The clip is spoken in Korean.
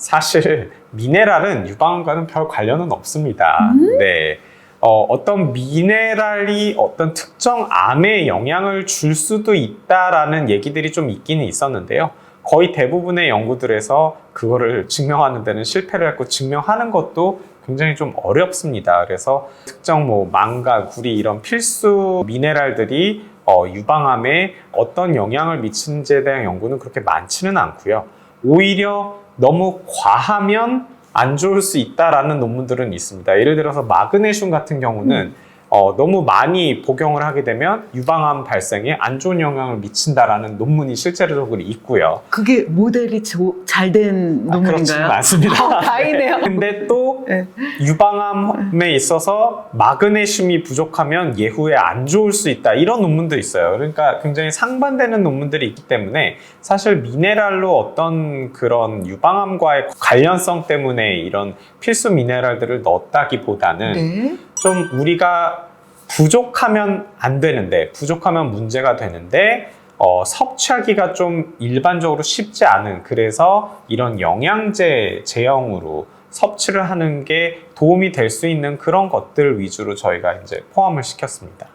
사실 미네랄은 유방암과는 별 관련은 없습니다. 네. 어, 어떤 미네랄이 어떤 특정 암에 영향을 줄 수도 있다라는 얘기들이 좀 있기는 있었는데요. 거의 대부분의 연구들에서 그거를 증명하는 데는 실패를 했고 증명하는 것도 굉장히 좀 어렵습니다. 그래서 특정 뭐 망가, 구리 이런 필수 미네랄들이 어, 유방암에 어떤 영향을 미치는지에 대한 연구는 그렇게 많지는 않고요. 오히려 너무 과하면 안 좋을 수 있다라는 논문들은 있습니다. 예를 들어서 마그네슘 같은 경우는 어, 너무 많이 복용을 하게 되면 유방암 발생에 안 좋은 영향을 미친다라는 논문이 실제로적으로 있고요. 그게 모델이 잘된 아, 그렇지는 논문인가요? 않습니다. 어, 다행이네요. 근데 또 네. 유방암에 있어서 마그네슘이 부족하면 예후에 안 좋을 수 있다 이런 논문도 있어요. 그러니까 굉장히 상반되는 논문들이 있기 때문에 사실 미네랄로 어떤 그런 유방암과의 관련성 때문에 이런 필수 미네랄들을 넣었다기보다는 네. 좀 우리가 부족하면 안 되는데 부족하면 문제가 되는데 어, 섭취하기가 좀 일반적으로 쉽지 않은 그래서 이런 영양제 제형으로 섭취를 하는 게 도움이 될 수 있는 그런 것들 위주로 저희가 이제 포함을 시켰습니다.